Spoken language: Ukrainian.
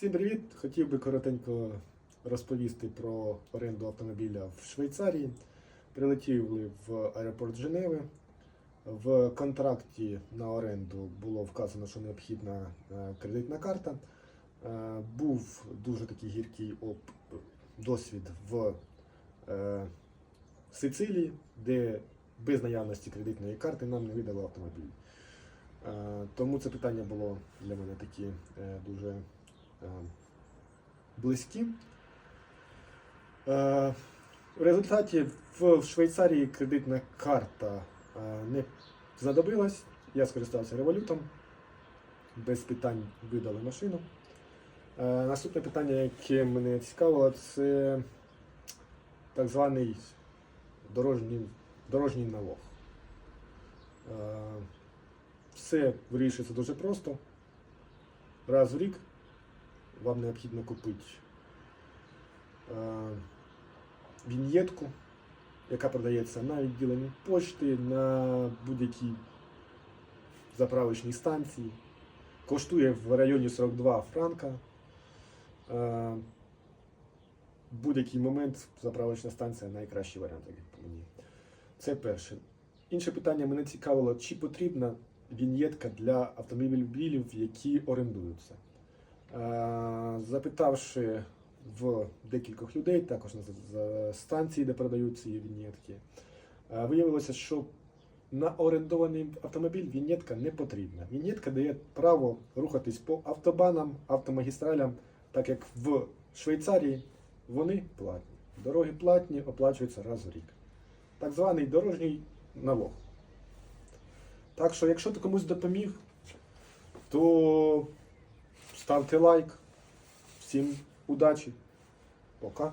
Всім привіт! Хотів би коротенько розповісти про оренду автомобіля в Швейцарії. Прилетіли в аеропорт Женеви. В контракті на оренду було вказано, що необхідна е, кредитна карта. Е, Був дуже такий гіркий досвід в е, Сицилії, де без наявності кредитної карти нам не видали автомобіль. Тому це питання було для мене такі е, дуже близькі. Е, В результаті в Швейцарії кредитна карта е, не знадобилась. Я скористався револютом. Без питань видали машину. Е, Наступне питання, яке мене цікавило, це так званий дорожній, дорожній налог. Е, Все вирішується дуже просто. Раз в рік вам необхідно купити е, віньєтку, яка продається на відділенні почти, на будь-якій заправочній станції. Коштує в районі 42 франка. Е, будь-який момент заправочна станція найкращий варіант, як по мені. Це перше. Інше питання мене цікавило, чи потрібна віньєтка для автомобілів, які орендуються. Е, Запитавши в декількох людей, також на станції, де продають ці віньєтки, е, виявилося, що на орендований автомобіль віньєтка не потрібна. Віньєтка дає право рухатись по автобанам, автомагістралям, так як в Швейцарії вони платні. Дороги платні, оплачуються раз в рік. Так званий дорожній налог. Так що, якщо ти комусь допоміг, то ставте лайк. Всім удачі. Пока.